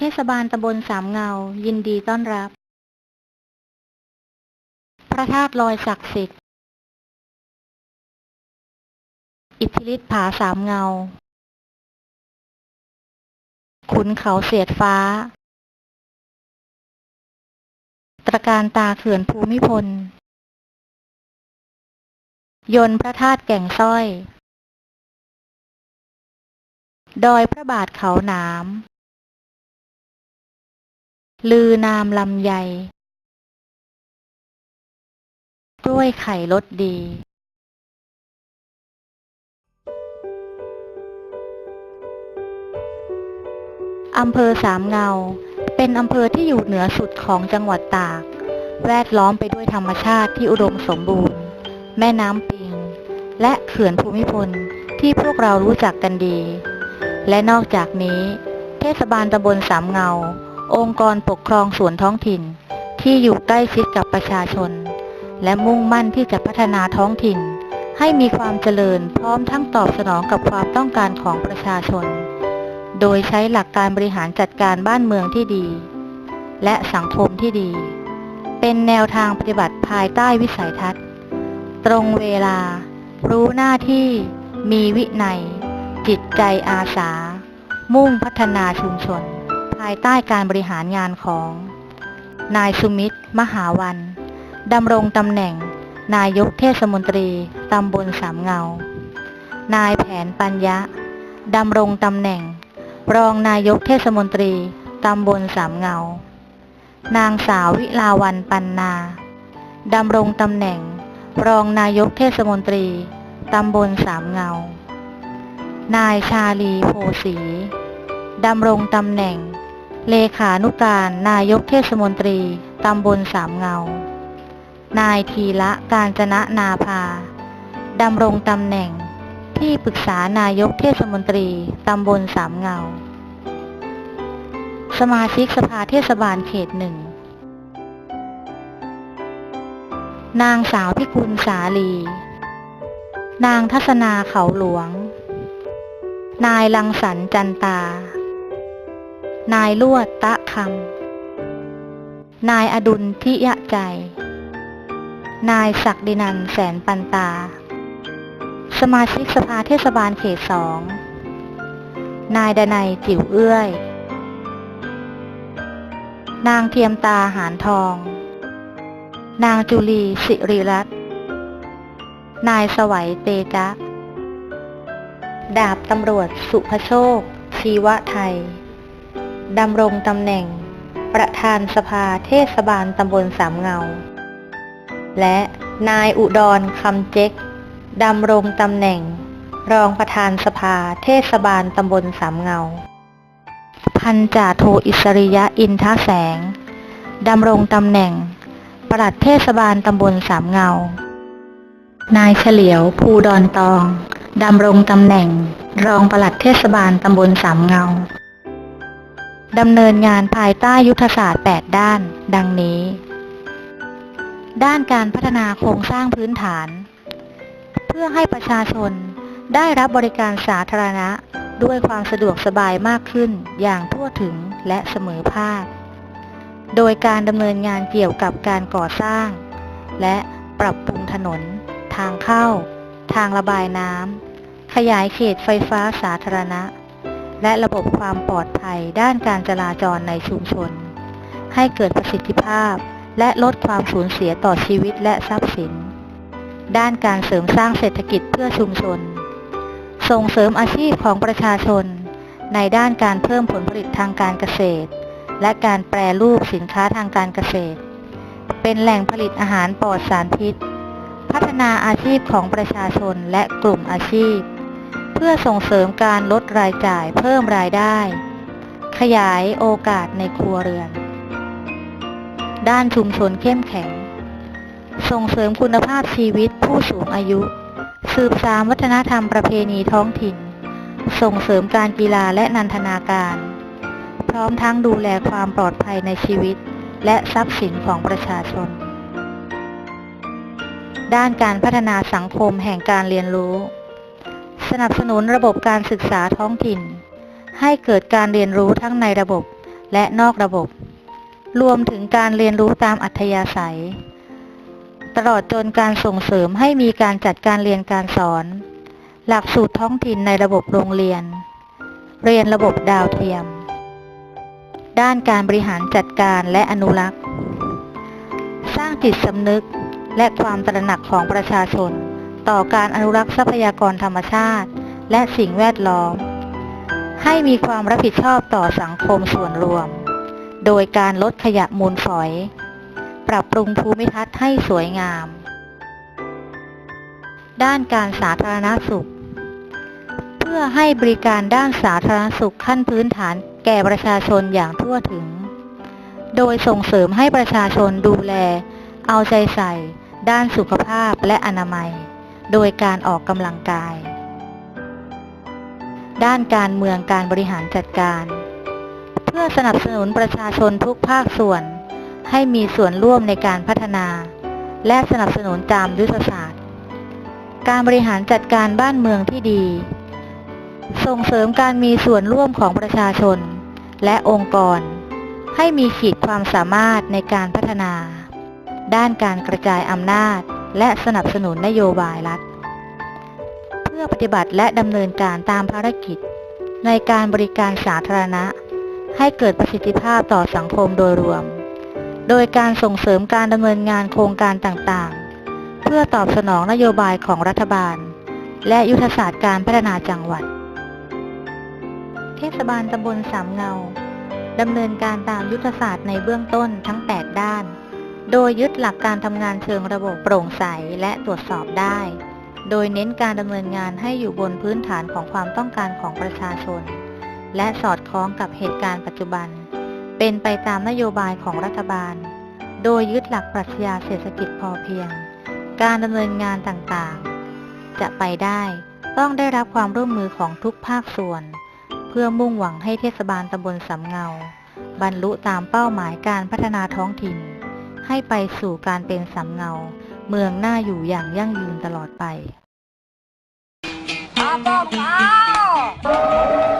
เทศบาลตำบลสามเงา ยินดีต้อนรับ พระธาตุลอยศักดิ์สิทธิ์ อิทธิฤทธิผาสามเงา ขุนเขาเสียดฟ้า ตระการตาเขื่อนภูมิพล ยนพระธาตุแก่งส้อย ดอยพระบาทเขาหนาม ลือนามลำใหญ่กล้วยไข่รสดี อำเภอสามเงา เป็นอำเภอที่อยู่เหนือสุดของจังหวัดตาก แวดล้อมไปด้วยธรรมชาติที่อุดมสมบูรณ์ แม่น้ำปิง และเขื่อนภูมิพลที่พวกเรารู้จักกันดี และนอกจากนี้ เทศบาลตำบลสามเงา องค์กรปกครองส่วนท้องถิ่น ที่อยู่ใกล้ชิดกับประชาชน และมุ่งมั่นที่จะพัฒนาท้องถิ่น ให้มีความเจริญพร้อมทั้งตอบสนองกับความต้องการของประชาชน โดยใช้หลักการบริหารจัดการบ้านเมืองที่ดี และสังคมที่ดี เป็นแนวทางปฏิบัติภายใต้วิสัยทัศน์ ตรงเวลา รู้หน้าที่ มีวินัย จิตใจอาสา มุ่งพัฒนาชุมชน ภายใต้การบริหารงานของ นายสุมิตร มหาวันดำรงตำแหน่ง นายกเทศมนตรีตำบลสามเงา นายแผนปัญญะดำรงตำแหน่ง รองนายกเทศมนตรีตำบลสามเงา นางสาววิลาวันปันนาดำรงตำแหน่ง รองนายกเทศมนตรีตำบลสามเงา นายชาลีโพสีดำรงตำแหน่ง เลขานุการนายกเทศมนตรี ตำบลสามเงา นายทีละการจนะนาภาดำรงตำแหน่ง ที่ปรึกษานายกเทศมนตรี ตำบลสามเงา สมาชิกสภาเทศบาลเขตหนึ่ง นางสาวพิกุลสาลี นางทัศนาเขาหลวง นายลังสรรจันตา นายลวดตะคำนายอดุลทิยะใจ นายศักดินันแสนปันตา สมาชิกสภาเทศบาลเขตสอง นายดนัยจิ๋วเอื้อย นางเทียมตาหานทอง นางจุลีสิริรัตน์นายสวัยเตจะดาบตำรวจสุภโชค ชีวะไทย ดำรงตำแหน่ง ประธานสภาเทศบาลตำบลสามเงา และนายอุดรคำเจ๊กดำรงตำแหน่ง รองประธานสภาเทศบาลตำบลสามเงา พันจ่าโทอิสริยะอินทแสงดำรงตำแหน่ง ปลัดเทศบาลตำบลสามเงา นายเฉลียวภูดอนตองดำรงตำแหน่ง รองปลัดเทศบาลตำบลสามเงา ดำเนินงานภายใต้ยุทธศาสตร์ 8 ด้าน ดังนี้ ด้านการพัฒนาโครงสร้างพื้นฐาน เพื่อให้ประชาชนได้รับบริการสาธารณะ ด้วยความสะดวกสบายมากขึ้นอย่างทั่วถึงและเสมอภาค โดยการดำเนินงานเกี่ยวกับการก่อสร้าง และปรับปรุงถนน ทางเข้า ทางระบายน้ำขยายเขตไฟฟ้าสาธารณะ และระบบความปลอดภัยด้านการจราจรในชุมชน ให้เกิดประสิทธิภาพ และลดความสูญเสียต่อชีวิตและทรัพย์สิน ด้านการเสริมสร้างเศรษฐกิจเพื่อชุมชน ส่งเสริมอาชีพของประชาชน ในด้านการเพิ่มผลผลิตทางการเกษตร และการแปรรูปสินค้าทางการเกษตร เป็นแหล่งผลิตอาหารปลอดสารพิษ พัฒนาอาชีพของประชาชนและกลุ่มอาชีพ พื่อส่งเสริมการลดรายจ่ายเพิ่มรายได้ ขยายโอกาสในครัวเรือน ด้านชุมชนเข้มแข็ง ส่งเสริมคุณภาพชีวิตผู้สูงอายุ สืบสานวัฒนธรรมประเพณีท้องถิ่น ส่งเสริมการกีฬาและนันทนาการ พร้อมทั้งดูแลความปลอดภัยในชีวิต และทรัพย์สินของประชาชน ด้านการพัฒนาสังคมแห่งการเรียนรู้ สนับสนุนระบบการศึกษาท้องถิ่น ให้เกิดการเรียนรู้ทั้งในระบบและนอกระบบ รวมถึงการเรียนรู้ตามอัธยาศัย ตลอดจนการส่งเสริมให้มีการจัดการเรียนการสอน หลักสูตรท้องถิ่นในระบบโรงเรียน เรียนระบบดาวเทียม ด้านการบริหารจัดการและอนุรักษ์ สร้างจิตสำนึกและความตระหนักของประชาชน ต่อการอนุรักษ์ทรัพยากรธรรมชาติ และสิ่งแวดล้อม ให้มีความรับผิดชอบต่อสังคมส่วนรวม โดยการลดขยะมูลฝอย ปรับปรุงภูมิทัศน์ให้สวยงาม ด้านการสาธารณสุข เพื่อให้บริการด้านสาธารณสุขขั้นพื้นฐานแก่ประชาชนอย่างทั่วถึง โดยส่งเสริมให้ประชาชนดูแล เอาใจใส่ ด้านสุขภาพและอนามัย โดยการออกกำลังกาย ด้านการเมืองการบริหารจัดการ เพื่อสนับสนุนประชาชนทุกภาคส่วน ให้มีส่วนร่วมในการพัฒนา และสนับสนุนตามยุทธศาสตร์ การบริหารจัดการบ้านเมืองที่ดี ส่งเสริมการมีส่วนร่วมของประชาชน และองค์กร ให้มีขีดความสามารถในการพัฒนา ด้านการกระจายอำนาจ และสนับสนุนนโยบายรัฐ เพื่อปฏิบัติและดำเนินการตามภารกิจ ในการบริการสาธารณะ ให้เกิดประสิทธิภาพต่อสังคมโดยรวม โดยการส่งเสริมการดำเนินงานโครงการต่างๆ เพื่อตอบสนองนโยบายของรัฐบาล และยุทธศาสตร์การพัฒนาจังหวัด เทศบาลตำบลสามเงาดำเนินการตามยุทธศาสตร์ในเบื้องต้นทั้ง 8 ด้าน โดยยึดหลักการทำงานเชิงระบบโปร่งใสและตรวจสอบได้ โดยเน้นการดำเนินงานให้อยู่บนพื้นฐานของความต้องการของประชาชน และสอดคล้องกับเหตุการณ์ปัจจุบัน เป็นไปตามนโยบายของรัฐบาล โดยยึดหลักปรัชญาเศรษฐกิจพอเพียง การดำเนินงานต่างๆ จะไปได้ต้องได้รับความร่วมมือของทุกภาคส่วน เพื่อมุ่งหวังให้เทศบาลตำบลสำเงา บรรลุตามเป้าหมายการพัฒนาท้องถิ่น ให้ไปสู่การเป็นสำเงา เมืองหน้าอยู่อย่างยั่งยืนตลอดไป Hãy subscribe cho kênh Ghiền Mì Gõ Để